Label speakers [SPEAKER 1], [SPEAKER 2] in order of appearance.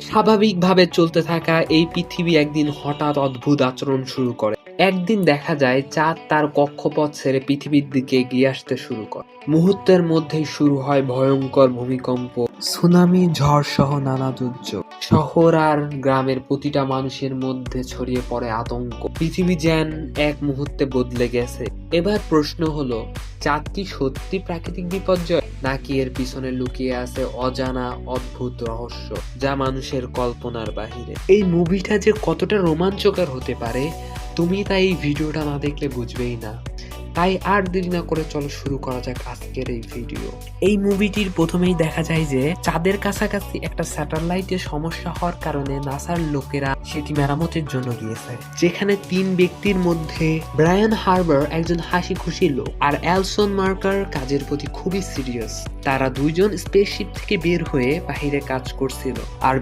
[SPEAKER 1] স্বাভাবিকভাবে চলতে থাকা এই পৃথিবী একদিন হঠাৎ অদ্ভুত আচরণ শুরু করে। একদিন দেখা যায় চাঁদ তার কক্ষপথ ছেড়ে পৃথিবীর দিকে এগিয়ে আসতে শুরু করে। মুহূর্তের মধ্যেই শুরু হয় ভয়ঙ্কর ভূমিকম্প, সুনামি, ঝড় সহ নানা দুর্যোগ। শহর আর গ্রামের প্রতিটা মানুষের মধ্যে ছড়িয়ে পড়ে আতঙ্ক। পৃথিবী যেন এক মুহূর্তে বদলে গেছে। এবার প্রশ্ন হলো চাঁদ কি সত্যি প্রাকৃতিক বিপর্যয়? নাকি এর পিছনে লুকিয়ে আছে অজানা, অদ্ভুত রহস্য যা মানুষের কল্পনার বাহিরে? এই মুভিটা যে কতটা রোমাঞ্চকর হতে পারে, তুমি তাই এই ভিডিওটা না দেখলে বুঝবেই না। তাই আর দেরি না করে চলো শুরু করা যাক আজকের এই ভিডিও এই মুভিটির প্রথমেই দেখা যায় যে চাঁদের কাছাকাছি একটা স্যাটেলাইটের সমস্যা হওয়ার কারণে নাসার লোকেরা সেটি মেরামতের জন্য গিয়েছে। যেখানে তিন ব্যক্তির মধ্যে ব্রায়ান হার্বার একজন হাসি খুশি লোক আর অ্যালসন মার্কার কাজের প্রতি খুবই সিরিয়াস। তারা দুইজন স্পেসশিপ থেকে বের হয়ে বাহিরে কাজ করছিল। আর